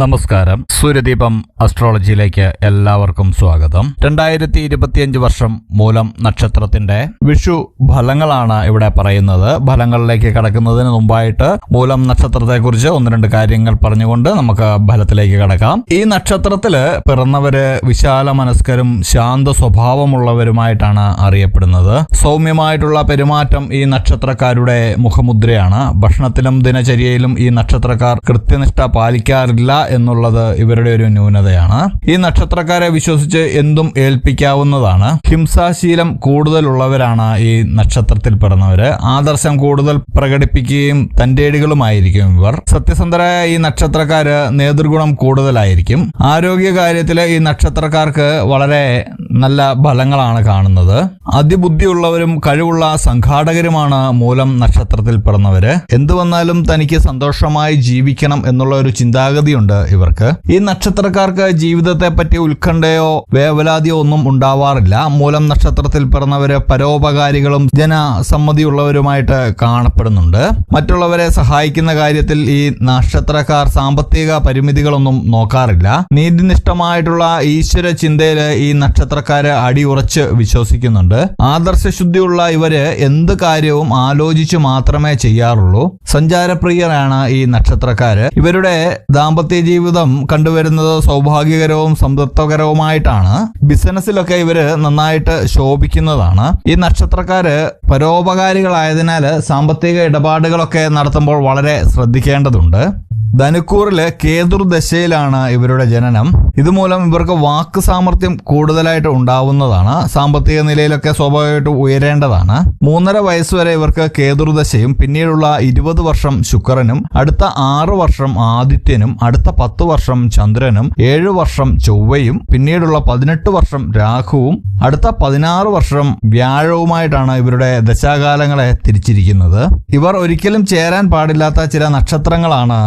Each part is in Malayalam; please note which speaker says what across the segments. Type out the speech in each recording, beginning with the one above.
Speaker 1: നമസ്കാരം. സൂര്യദീപം അസ്ട്രോളജിയിലേക്ക് എല്ലാവർക്കും സ്വാഗതം. രണ്ടായിരത്തി ഇരുപത്തിയഞ്ച് വർഷം മൂലം നക്ഷത്രത്തിന്റെ വിഷു ഫലങ്ങളാണ് ഇവിടെ പറയുന്നത്. ഫലങ്ങളിലേക്ക് കടക്കുന്നതിന് മുമ്പായിട്ട് മൂലം നക്ഷത്രത്തെക്കുറിച്ച് ഒന്ന് രണ്ട് കാര്യങ്ങൾ പറഞ്ഞുകൊണ്ട് നമുക്ക് ഫലത്തിലേക്ക് കടക്കാം. ഈ നക്ഷത്രത്തിൽ പിറന്നവര് വിശാല മനസ്കരും ശാന്ത സ്വഭാവമുള്ളവരുമായിട്ടാണ് അറിയപ്പെടുന്നത്. സൗമ്യമായിട്ടുള്ള പെരുമാറ്റം ഈ നക്ഷത്രക്കാരുടെ മുഖമുദ്രയാണ്. ഭക്ഷണത്തിലും ദിനചര്യയിലും ഈ നക്ഷത്രക്കാർ കൃത്യനിഷ്ഠ പാലിക്കാറില്ല എന്നുള്ളത് ഇവരുടെ ഒരു ന്യൂനതയാണ്. ഈ നക്ഷത്രക്കാരെ വിശ്വസിച്ച് എന്തും ഏൽപ്പിക്കാവുന്നതാണ്. ഹിംസാശീലം കൂടുതലുള്ളവരാണ് ഈ നക്ഷത്രത്തിൽ പെടുന്നവര് ആദർശം കൂടുതൽ പ്രകടിപ്പിക്കുകയും തന്റേടികളുമായിരിക്കും ഇവർ. സത്യസന്ധരായ ഈ നക്ഷത്രക്കാര് നേതൃഗുണം കൂടുതലായിരിക്കും. ആരോഗ്യ കാര്യത്തിൽ ഈ നക്ഷത്രക്കാർക്ക് വളരെ നല്ല ഫലങ്ങളാണ് കാണുന്നത്. അതിബുദ്ധിയുള്ളവരും കഴിവുള്ള സംഘാടകരുമാണ് മൂലം നക്ഷത്രത്തിൽ പിറന്നവര്. എന്തു വന്നാലും തനിക്ക് സന്തോഷമായി ജീവിക്കണം എന്നുള്ള ഒരു ചിന്താഗതിയുണ്ട്. ഇവർക്ക്. ഈ നക്ഷത്രക്കാർക്ക് ജീവിതത്തെ പറ്റി ഉത്കണ്ഠയോ വേവലാതിയോ ഒന്നും ഉണ്ടാവാറില്ല. മൂലം നക്ഷത്രത്തിൽ പിറന്നവര് പരോപകാരികളും ജനസമ്മതിയുള്ളവരുമായിട്ട് കാണപ്പെടുന്നുണ്ട്. മറ്റുള്ളവരെ സഹായിക്കുന്ന കാര്യത്തിൽ ഈ നക്ഷത്രക്കാർ സാമ്പത്തിക പരിമിതികളൊന്നും നോക്കാറില്ല. നീതിനിഷ്ഠമായിട്ടുള്ള ഈശ്വര ചിന്തയിൽ ഈ നക്ഷത്രക്കാര് അടിയുറച്ച് വിശ്വസിക്കുന്നുണ്ട്. ആദർശ ശുദ്ധിയുള്ള ഇവർ എന്ത് കാര്യവും ആലോചിച്ചു മാത്രമേ ചെയ്യാറുള്ളൂ. സഞ്ചാരപ്രിയരാണ് ഈ നക്ഷത്രക്കാര്. ഇവരുടെ ദാമ്പത്യ ജീവിതം കണ്ടുവരുന്നത് സൗഭാഗ്യകരവും സംതൃപ്തകരവുമായിട്ടാണ്. ബിസിനസ്സിലൊക്കെ ഇവർ നന്നായിട്ട് ശോഭിക്കുന്നതാണ്. ഈ നക്ഷത്രക്കാര് പരോപകാരികളായതിനാൽ സാമ്പത്തിക ഇടപാടുകളൊക്കെ നടത്തുമ്പോൾ വളരെ ശ്രദ്ധിക്കേണ്ടതുണ്ട്. ധനുക്കൂറിൽ കേതുർദശയിലാണ് ഇവരുടെ ജനനം. ഇതുമൂലം ഇവർക്ക് വാക്ക് സാമർഥ്യം കൂടുതലായിട്ട് ഉണ്ടാവുന്നതാണ്. സാമ്പത്തിക നിലയിലൊക്കെ സ്വാഭാവികമായിട്ട് ഉയരേണ്ടതാണ്. മൂന്നര വയസ്സുവരെ ഇവർക്ക് കേതുർദശയും പിന്നീടുള്ള ഇരുപത് വർഷം ശുക്രനും അടുത്ത ആറ് വർഷം ആദിത്യനും അടുത്ത പത്ത് വർഷം ചന്ദ്രനും ഏഴ് വർഷം ചൊവ്വയും പിന്നീടുള്ള പതിനെട്ട് വർഷം രാഹുവും അടുത്ത പതിനാറ് വർഷം വ്യാഴവുമായിട്ടാണ് ഇവരുടെ ദശാകാലങ്ങളെ തിരിച്ചിരിക്കുന്നത്. ഇവർ ഒരിക്കലും ചേരാൻ പാടില്ലാത്ത ചില നക്ഷത്രങ്ങളാണ്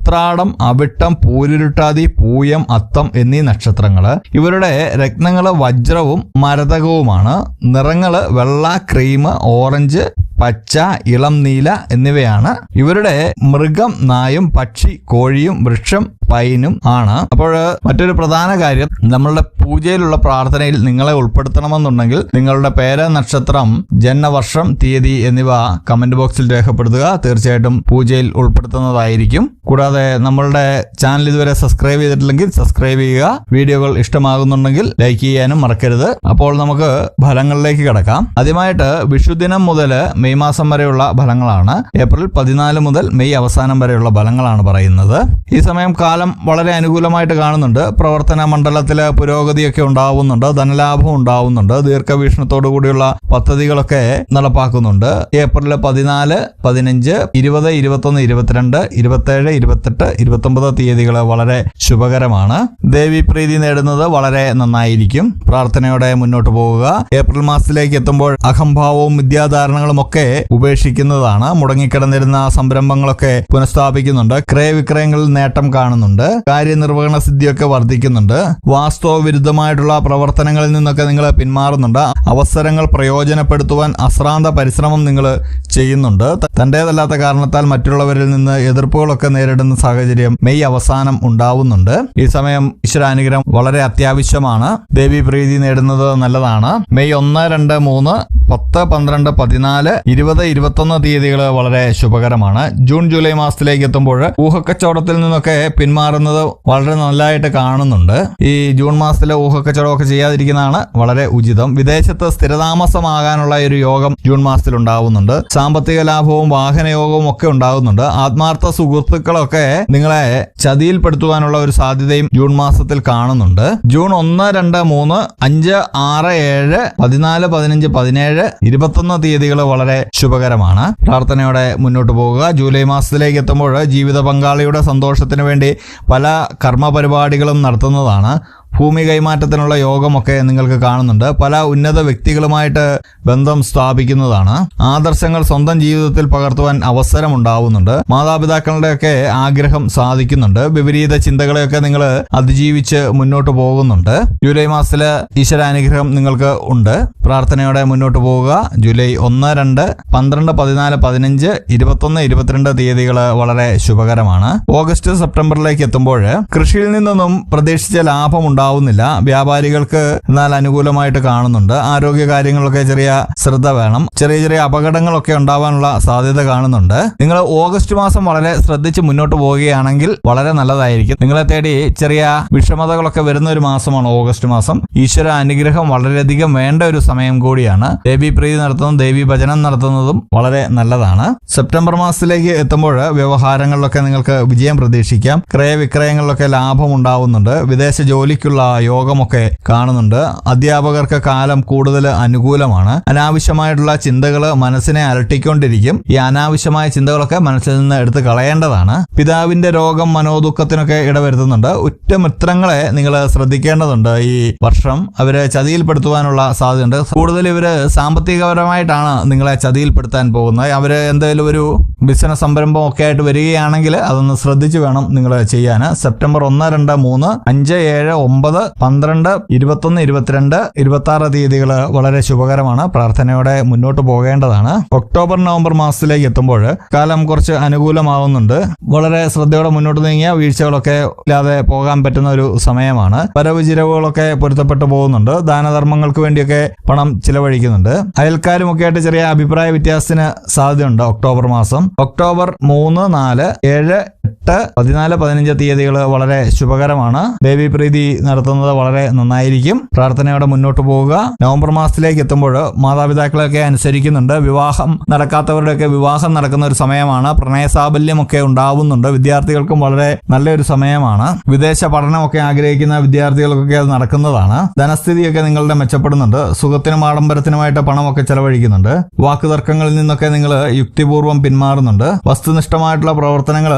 Speaker 1: ഉത്രാടം അവിട്ടം പൂരുരുട്ടാതി പൂയം അത്തം എന്നീ നക്ഷത്രങ്ങൾ. ഇവരുടെ രത്നങ്ങൾ വജ്രവും മരതകവുമാണ്. നിറങ്ങൾ വെള്ള ക്രീം ഓറഞ്ച് പച്ച ഇളം നീല എന്നിവയാണ്. ഇവരുടെ മൃഗം നായും പക്ഷി കോഴിയും വൃക്ഷം പൈനും ആണ്. അപ്പോൾ മറ്റൊരു പ്രധാന കാര്യം നമ്മളുടെ പൂജയിലുള്ള പ്രാർത്ഥനയിൽ നിങ്ങളെ ഉൾപ്പെടുത്തണമെന്നുണ്ടെങ്കിൽ നിങ്ങളുടെ പേര് നക്ഷത്രം ജന്മവർഷം തീയതി എന്നിവ കമന്റ് ബോക്സിൽ രേഖപ്പെടുത്തുക. തീർച്ചയായിട്ടും പൂജയിൽ ഉൾപ്പെടുത്തുന്നതായിരിക്കും. കൂടാതെ നമ്മളുടെ ചാനൽ ഇതുവരെ സബ്സ്ക്രൈബ് ചെയ്തിട്ടില്ലെങ്കിൽ സബ്സ്ക്രൈബ് ചെയ്യുക. വീഡിയോകൾ ഇഷ്ടമാകുന്നുണ്ടെങ്കിൽ ലൈക്ക് ചെയ്യാനും മറക്കരുത്. അപ്പോൾ നമുക്ക് ഫലങ്ങളിലേക്ക് കിടക്കാം. ആദ്യമായിട്ട് വിഷുദിനം മുതൽ മെയ് മാസം വരെയുള്ള ഫലങ്ങളാണ്. ഏപ്രിൽ പതിനാല് മുതൽ മെയ് അവസാനം വരെയുള്ള ഫലങ്ങളാണ് പറയുന്നത്. ഈ സമയം കാലം വളരെ അനുകൂലമായിട്ട് കാണുന്നുണ്ട്. പ്രവർത്തന മണ്ഡലത്തിൽ പുരോഗതിയൊക്കെ ഉണ്ടാവുന്നുണ്ട്. ധനലാഭം ഉണ്ടാവുന്നുണ്ട്. ദീർഘവീക്ഷണത്തോടു കൂടിയുള്ള പദ്ധതികളൊക്കെ നടപ്പാക്കുന്നുണ്ട്. ഏപ്രിൽ പതിനാല് പതിനഞ്ച് ഇരുപത് ഇരുപത്തൊന്ന് ഇരുപത്തിരണ്ട് ഇരുപത്തേഴ് ഇരുപത്തെട്ട് ഇരുപത്തൊമ്പത് തീയതികൾ വളരെ ശുഭകരമാണ്. ദേവി പ്രീതി നേടുന്നത് വളരെ നന്നായിരിക്കും. പ്രാർത്ഥനയോടെ മുന്നോട്ട് പോവുക. ഏപ്രിൽ മാസത്തിലേക്ക് എത്തുമ്പോൾ അഹംഭാവവും വിദ്യാധാരണകളും ഒക്കെ ഉപേക്ഷിക്കുന്നതാണ്. മുടങ്ങിക്കിടന്നിരുന്ന സംരംഭങ്ങളൊക്കെ പുനഃസ്ഥാപിക്കുന്നുണ്ട്. ക്രയവിക്രയങ്ങളിൽ നേട്ടം കാണുന്നുണ്ട്. കാര്യനിർവഹണ സിദ്ധിയൊക്കെ വർദ്ധിക്കുന്നുണ്ട്. വാസ്തവ വിരുദ്ധമായിട്ടുള്ള പ്രവർത്തനങ്ങളിൽ നിന്നൊക്കെ നിങ്ങൾ പിന്മാറുന്നുണ്ട്. അവസരങ്ങൾ പ്രയോജനപ്പെടുത്തുവാൻ അശ്രാന്ത പരിശ്രമം നിങ്ങൾ ചെയ്യുന്നുണ്ട്. തന്റേതല്ലാത്ത കാരണത്താൽ മറ്റുള്ളവരിൽ നിന്ന് എതിർപ്പുകളൊക്കെ നേരിടുന്ന സാഹചര്യം മെയ് അവസാനം ഉണ്ടാവുന്നുണ്ട്. ഈ സമയം ഈശ്വരാനുഗ്രഹം വളരെ അത്യാവശ്യമാണ്. ദേവി പ്രീതി നേടുന്നത് നല്ലതാണ്. മെയ് ഒന്ന് രണ്ട് മൂന്ന് പത്ത് പന്ത്രണ്ട് പതിനാല് ഇരുപത് ഇരുപത്തൊന്ന് തീയതികൾ വളരെ ശുഭകരമാണ്. ജൂൺ ജൂലൈ മാസത്തിലേക്ക് എത്തുമ്പോൾ ഊഹക്കച്ചവടത്തിൽ നിന്നൊക്കെ പിന്മാറുന്നത് വളരെ നല്ലതായിട്ട് കാണുന്നുണ്ട്. ഈ ജൂൺ മാസത്തിലെ ഊഹക്കച്ചവടമൊക്കെ ചെയ്യാതിരിക്കുന്നതാണ് വളരെ ഉചിതം. വിദേശത്ത് സ്ഥിരതാമസമാകാനുള്ള ഒരു യോഗം ജൂൺ മാസത്തിൽ ഉണ്ടാവുന്നുണ്ട്. സാമ്പത്തിക ലാഭവും വാഹനയോഗവും ഒക്കെ ഉണ്ടാകുന്നുണ്ട് ആത്മാർത്ഥ സുഹൃത്തുക്കളൊക്കെ നിങ്ങളെ ചതിയിൽപ്പെടുത്തുവാനുള്ള ഒരു സാധ്യതയും ജൂൺ മാസത്തിൽ കാണുന്നുണ്ട്. ജൂൺ ഒന്ന് രണ്ട് മൂന്ന് അഞ്ച് ആറ് ഏഴ് പതിനാല് പതിനഞ്ച് പതിനേഴ് ഇരുപത്തൊന്ന് തീയതികൾ വളരെ ശുഭകരമാണ്. പ്രാർത്ഥനയോടെ മുന്നോട്ട് പോകുക. ജൂലൈ മാസത്തിലേക്ക് എത്തുമ്പോൾ ജീവിത പങ്കാളിയുടെ സന്തോഷത്തിന് വേണ്ടി പല കർമ്മ പരിപാടികളും നടത്തുന്നതാണ്. ഭൂമി കൈമാറ്റത്തിനുള്ള യോഗമൊക്കെ നിങ്ങൾക്ക് കാണുന്നുണ്ട്. പല ഉന്നത വ്യക്തികളുമായിട്ട് ബന്ധം സ്ഥാപിക്കുന്നതാണ്. ആദർശങ്ങൾ സ്വന്തം ജീവിതത്തിൽ പകർത്തുവാൻ അവസരമുണ്ടാവുന്നുണ്ട്. മാതാപിതാക്കളുടെയൊക്കെ ആഗ്രഹം സാധിക്കുന്നുണ്ട്. വിപരീത ചിന്തകളെയൊക്കെ നിങ്ങൾ അതിജീവിച്ച് മുന്നോട്ട് പോകുന്നുണ്ട്. ജൂലൈ മാസത്തിൽ ഈശ്വരാനുഗ്രഹം നിങ്ങൾക്ക് ഉണ്ട്. പ്രാർത്ഥനയോടെ മുന്നോട്ട് പോവുക. ജൂലൈ ഒന്ന് രണ്ട് പന്ത്രണ്ട് പതിനാല് പതിനഞ്ച് ഇരുപത്തൊന്ന് ഇരുപത്തിരണ്ട് തീയതികൾ വളരെ ശുഭകരമാണ്. ഓഗസ്റ്റ് സെപ്റ്റംബറിലേക്ക് എത്തുമ്പോൾ കൃഷിയിൽ നിന്നൊന്നും പ്രതീക്ഷിച്ച ലാഭം ഉണ്ടാവുന്നില്ല. വ്യാപാരികൾക്ക് എന്നാൽ അനുകൂലമായിട്ട് കാണുന്നുണ്ട്. ആരോഗ്യ കാര്യങ്ങളൊക്കെ ചെറിയ ശ്രദ്ധ വേണം. ചെറിയ ചെറിയ അപകടങ്ങളൊക്കെ ഉണ്ടാവാനുള്ള സാധ്യത കാണുന്നുണ്ട്. നിങ്ങൾ ഓഗസ്റ്റ് മാസം വളരെ ശ്രദ്ധിച്ച് മുന്നോട്ട് പോവുകയാണെങ്കിൽ വളരെ നല്ലതായിരിക്കും. നിങ്ങളെ തേടി ചെറിയ വിഷമതകളൊക്കെ വരുന്ന ഒരു മാസമാണ് ഓഗസ്റ്റ് മാസം. ഈശ്വര അനുഗ്രഹം വളരെയധികം വേണ്ട ഒരു സമയം കൂടിയാണ്. ദേവി പ്രീതി നടത്തുന്നതും ദേവി ഭജനം നടത്തുന്നതും വളരെ നല്ലതാണ്. സെപ്റ്റംബർ മാസത്തിലേക്ക് എത്തുമ്പോൾ വ്യവഹാരങ്ങളിലൊക്കെ നിങ്ങൾക്ക് വിജയം പ്രതീക്ഷിക്കാം. ക്രയവിക്രയങ്ങളിലൊക്കെ ലാഭം ഉണ്ടാവുന്നുണ്ട്. വിദേശ ജോലിക്കുള്ള യോഗമൊക്കെ കാണുന്നുണ്ട്. അധ്യാപകർക്ക് കാലം കൂടുതൽ അനുകൂലമാണ്. അനാവശ്യമായിട്ടുള്ള ചിന്തകൾ മനസ്സിനെ അലട്ടിക്കൊണ്ടിരിക്കും. ഈ അനാവശ്യമായ ചിന്തകളൊക്കെ മനസ്സിൽ നിന്ന് എടുത്ത് കളയേണ്ടതാണ്. പിതാവിന്റെ രോഗം മനോദുഃഖത്തിനൊക്കെ ഇടവരുത്തുന്നുണ്ട്. ഉറ്റ മിത്രങ്ങളെ നിങ്ങൾ ശ്രദ്ധിക്കേണ്ടതുണ്ട് ഈ വർഷം. അവരെ ചതിയിൽപ്പെടുത്തുവാനുള്ള സാധ്യതയുണ്ട്. കൂടുതൽ ഇവർ സാമ്പത്തികപരമായിട്ടാണ് നിങ്ങളെ ചതിയിൽപ്പെടുത്താൻ പോകുന്നത്. അവർ എന്തെങ്കിലും ഒരു ബിസിനസ് സംരംഭം ഒക്കെ ആയിട്ട് വരികയാണെങ്കിൽ അതൊന്ന് ശ്രദ്ധിച്ച് വേണം നിങ്ങൾ ചെയ്യാൻ. സെപ്റ്റംബർ ഒന്ന് രണ്ട് മൂന്ന് അഞ്ച് ഏഴ് ഒമ്പത് പന്ത്രണ്ട് ഇരുപത്തൊന്ന് ഇരുപത്തിരണ്ട് ഇരുപത്തി ആറ് തീയതികൾ വളരെ ശുഭകരമാണ്. പ്രാർത്ഥനയോടെ മുന്നോട്ട് പോകേണ്ടതാണ്. ഒക്ടോബർ നവംബർ മാസത്തിലേക്ക് എത്തുമ്പോൾ കാലം കുറച്ച് അനുകൂലമാവുന്നുണ്ട്. വളരെ ശ്രദ്ധയോടെ മുന്നോട്ട് നീങ്ങിയ വീഴ്ചകളൊക്കെ ഇല്ലാതെ പോകാൻ പറ്റുന്ന ഒരു സമയമാണ്. വരവ് ചിലവുകളൊക്കെ പൊരുത്തപ്പെട്ടു പോകുന്നുണ്ട്. ദാനധർമ്മങ്ങൾക്ക് വേണ്ടിയൊക്കെ പണം ചിലവഴിക്കുന്നുണ്ട്. അയൽക്കാരുമൊക്കെ ആയിട്ട് ചെറിയ അഭിപ്രായ വ്യത്യാസത്തിന് സാധ്യതയുണ്ട് ഒക്ടോബർ മാസം. ഒക്ടോബർ മൂന്ന് നാല് ഏഴ് എട്ട് പതിനാല് പതിനഞ്ച് തീയതികൾ വളരെ ശുഭകരമാണ്. ദേവി പ്രീതി നടത്തുന്നത് വളരെ നന്നായിരിക്കും. പ്രാർത്ഥനയോടെ മുന്നോട്ട് പോവുക. നവംബർ മാസത്തിലേക്ക് എത്തുമ്പോൾ മാതാപിതാക്കളൊക്കെ അനുസരിക്കുന്നുണ്ട്. വിവാഹം നടക്കാത്തവരുടെയൊക്കെ വിവാഹം നടക്കുന്ന ഒരു സമയമാണ്. പ്രണയസാബല്യമൊക്കെ ഉണ്ടാവുന്നുണ്ട്. വിദ്യാർത്ഥികൾക്കും വളരെ നല്ലൊരു സമയമാണ്. വിദേശ പഠനമൊക്കെ ആഗ്രഹിക്കുന്ന വിദ്യാർത്ഥികൾക്കൊക്കെ അത് നടക്കുന്നതാണ്. ധനസ്ഥിതിയൊക്കെ നിങ്ങളുടെ മെച്ചപ്പെടുന്നുണ്ട്. സുഖത്തിനും ആഡംബരത്തിനുമായിട്ട് പണമൊക്കെ ചെലവഴിക്കുന്നുണ്ട്. വാക്കുതർക്കങ്ങളിൽ നിന്നൊക്കെ നിങ്ങൾ യുക്തിപൂർവം പിന്മാറുന്നുണ്ട്. വസ്തുനിഷ്ഠമായിട്ടുള്ള പ്രവർത്തനങ്ങൾ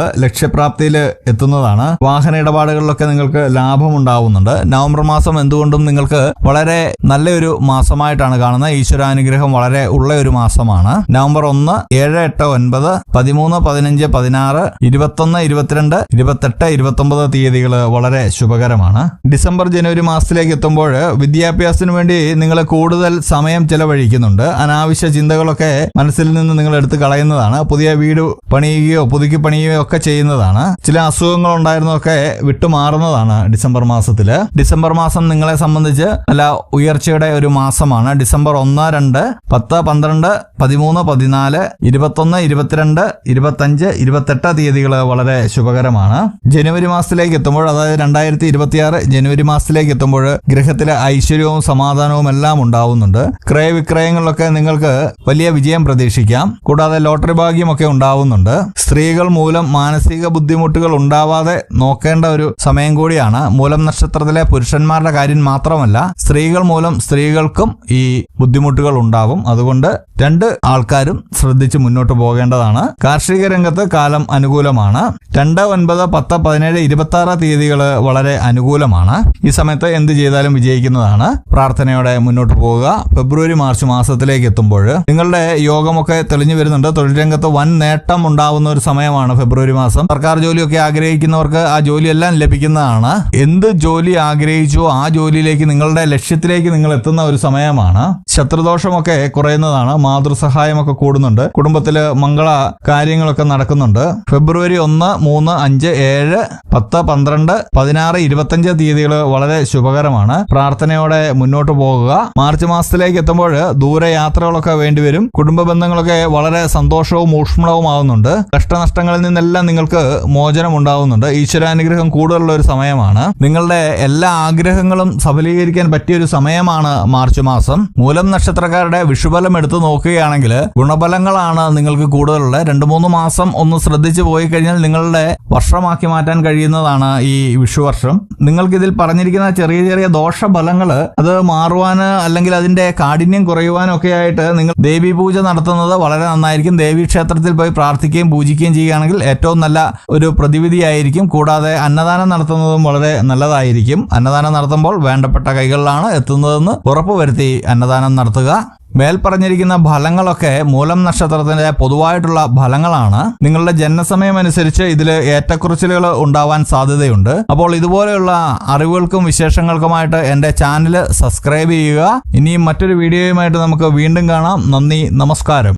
Speaker 1: ലക്ഷ്യപ്രാപ്തിയിൽ എത്തുന്നതാണ്. വാഹന ഇടപാടുകളിലൊക്കെ നിങ്ങൾക്ക് ലാഭം ഉണ്ടാവുന്നുണ്ട്. നവംബർ മാസം എന്തുകൊണ്ടും നിങ്ങൾക്ക് വളരെ നല്ലൊരു മാസമായിട്ടാണ് കാണുന്നത്. ഈശ്വരാനുഗ്രഹം വളരെ ഉള്ള ഒരു മാസമാണ്. നവംബർ ഒന്ന് ഏഴ് എട്ട് ഒൻപത് പതിമൂന്ന് പതിനഞ്ച് പതിനാറ് ഇരുപത്തൊന്ന് ഇരുപത്തിരണ്ട് ഇരുപത്തെട്ട് ഇരുപത്തൊമ്പത് തീയതികൾ വളരെ ശുഭകരമാണ്. ഡിസംബർ ജനുവരി മാസത്തിലേക്ക് എത്തുമ്പോൾ വിദ്യാഭ്യാസത്തിന് വേണ്ടി നിങ്ങൾ കൂടുതൽ സമയം ചെലവഴിക്കുന്നുണ്ട്. അനാവശ്യ ചിന്തകളൊക്കെ മനസ്സിൽ നിന്ന് നിങ്ങൾ എടുത്തു കളയുന്നതാണ്. പുതിയ വീട് പണിയുകയോ പുതുക്കി പണിയുകയോ ഒക്കെ ചെയ്യുന്നതാണ് ചില അസുഖങ്ങൾ ഉണ്ടായിരുന്നതൊക്കെ വിട്ടുമാറുന്നതാണ് ഡിസംബർ മാസത്തിൽ ഡിസംബർ മാസം നിങ്ങളെ സംബന്ധിച്ച് നല്ല ഉയർച്ചയുടെ ഒരു മാസമാണ്. ഡിസംബർ ഒന്ന് രണ്ട് പത്ത് പന്ത്രണ്ട് പതിമൂന്ന് പതിനാല് ഇരുപത്തൊന്ന് ഇരുപത്തിരണ്ട് ഇരുപത്തഞ്ച് ഇരുപത്തെട്ട് തീയതികൾ വളരെ ശുഭകരമാണ്. ജനുവരി മാസത്തിലേക്ക് എത്തുമ്പോൾ അതായത് രണ്ടായിരത്തി ഇരുപത്തിയാറ് ജനുവരി മാസത്തിലേക്ക് എത്തുമ്പോൾ ഗ്രഹത്തിലെ ഐശ്വര്യവും സമാധാനവും എല്ലാം ഉണ്ടാവുന്നുണ്ട്. ക്രയവിക്രയങ്ങളിലൊക്കെ നിങ്ങൾക്ക് വലിയ വിജയം പ്രതീക്ഷിക്കാം. കൂടാതെ ലോട്ടറി ഭാഗ്യമൊക്കെ ഉണ്ടാവുന്നുണ്ട്. സ്ത്രീകൾ മൂലം മാനസിക ബുദ്ധിമുട്ടുകൾ ഉണ്ടാവാതെ നോക്കേണ്ട ഒരു സമയം കൂടിയാണ് മൂലം നക്ഷത്രത്തിലെ പുരുഷന്മാരുടെ കാര്യം മാത്രമല്ല സ്ത്രീകൾ മൂലം സ്ത്രീകൾക്കും ഈ ബുദ്ധിമുട്ടുകൾ ഉണ്ടാവും. അതുകൊണ്ട് രണ്ട് ആൾക്കാരും ശ്രദ്ധിച്ച് മുന്നോട്ട് പോകേണ്ടതാണ്. കാർഷിക രംഗത്ത് കാലം അനുകൂലമാണ്. രണ്ട് ഒൻപത് പത്ത് പതിനേഴ് ഇരുപത്തി ആറ് തീയതികൾ വളരെ അനുകൂലമാണ്. ഈ സമയത്ത് എന്ത് ചെയ്താലും വിജയിക്കുന്നതാണ്. പ്രാർത്ഥനയോടെ മുന്നോട്ട് പോവുക. ഫെബ്രുവരി മാർച്ച് മാസത്തിലേക്ക് എത്തുമ്പോൾ നിങ്ങളുടെ യോഗമൊക്കെ തെളിഞ്ഞു വരുന്നുണ്ട്. തൊഴിൽ രംഗത്ത് വൻ നേട്ടം ഉണ്ടാവുന്ന ഒരു സമയമാണ് ഫെബ്രുവരി മാസം. സർക്കാർ ജോലിയൊക്കെ ആഗ്രഹിക്കുന്നവർക്ക് ആ ജോലിയെല്ലാം ലഭിക്കുന്നതാണ്. എന്ത് ജോലി ആഗ്രഹിച്ചോ ആ ജോലിയിലേക്ക് നിങ്ങളുടെ ലക്ഷ്യത്തിലേക്ക് നിങ്ങൾ എത്തുന്ന ഒരു സമയമാണ്. ശത്രുദോഷമൊക്കെ കുറയുന്നതാണ് മാതൃസഹായമൊക്കെ കൂടുന്നുണ്ട് കുടുംബത്തിൽ മംഗള കാര്യങ്ങളൊക്കെ നടക്കുന്നുണ്ട്. ഫെബ്രുവരി ഒന്ന് മൂന്ന് അഞ്ച് ഏഴ് പത്ത് പന്ത്രണ്ട് പതിനാറ് ഇരുപത്തഞ്ച് തീയതികൾ വളരെ ശുഭകരമാണ്. പ്രാർത്ഥനയോടെ മുന്നോട്ട് പോകുക. മാർച്ച് മാസത്തിലേക്ക് എത്തുമ്പോൾ ദൂരയാത്രകളൊക്കെ വേണ്ടിവരും. കുടുംബ ബന്ധങ്ങളൊക്കെ വളരെ സന്തോഷവും ഊഷ്മളവും കഷ്ടനഷ്ടങ്ങളിൽ നിന്നെല്ലാം നിങ്ങൾക്ക് മോചനം ഉണ്ടാവുന്നുണ്ട് ഈശ്വരാനുഗ്രഹം കൂടുതലുള്ള ഒരു സമയമാണ്. നിങ്ങളുടെ എല്ലാ ആഗ്രഹങ്ങളും സഫലീകരിക്കാൻ പറ്റിയ ഒരു സമയമാണ് മാർച്ച് മാസം. മൂലം നക്ഷത്രക്കാരുടെ വിഷുബലം എടുത്തു നോക്കുകയാണെങ്കിൽ ഗുണഫലങ്ങളാണ് നിങ്ങൾക്ക് കൂടുതലുള്ള. രണ്ട് മൂന്ന് മാസം ഒന്ന് ശ്രദ്ധിച്ചു പോയി കഴിഞ്ഞാൽ നിങ്ങളുടെ വർഷമാക്കി മാറ്റാൻ കഴിയുന്നതാണ് ഈ വിഷുവർഷം. നിങ്ങൾക്ക് ഇതിൽ പറഞ്ഞിരിക്കുന്ന ചെറിയ ചെറിയ ദോഷഫലങ്ങൾ അത് മാറുവാന് അല്ലെങ്കിൽ അതിന്റെ കാഠിന്യം കുറയുവാനും ഒക്കെ ആയിട്ട് നിങ്ങൾ ദേവി പൂജ നടത്തുന്നത് വളരെ നന്നായിരിക്കും. ദേവി ക്ഷേത്രത്തിൽ പോയി പ്രാർത്ഥിക്കുകയും പൂജിക്കുകയും ചെയ്യുകയാണെങ്കിൽ ഏറ്റവും നല്ല ഒരു പ്രതിവിധിയായിരിക്കും. കൂടാതെ അന്നദാനം നടത്തുന്നതും വളരെ നല്ലതായിരിക്കും. അന്നദാനം നടത്തുമ്പോൾ വേണ്ടപ്പെട്ട കൈകളിലാണ് എത്തുന്നതെന്ന് ഉറപ്പുവരുത്തി അന്നദാനം നടത്തുക. മേൽപ്പറഞ്ഞിരിക്കുന്ന ഫലങ്ങളൊക്കെ മൂലം നക്ഷത്രത്തിന്റെ പൊതുവായിട്ടുള്ള ഫലങ്ങളാണ്. നിങ്ങളുടെ ജനനസമയം അനുസരിച്ച് ഇതിൽ ഏറ്റക്കുറച്ചിലുകൾ ഉണ്ടാവാൻ സാധ്യതയുണ്ട്. അപ്പോൾ ഇതുപോലെയുള്ള അറിവുകൾക്കും വിശേഷങ്ങൾക്കുമായിട്ട് എന്റെ ചാനൽ സബ്സ്ക്രൈബ് ചെയ്യുക. ഇനിയും മറ്റൊരു വീഡിയോയുമായിട്ട് നമുക്ക് വീണ്ടും കാണാം. നന്ദി നമസ്കാരം.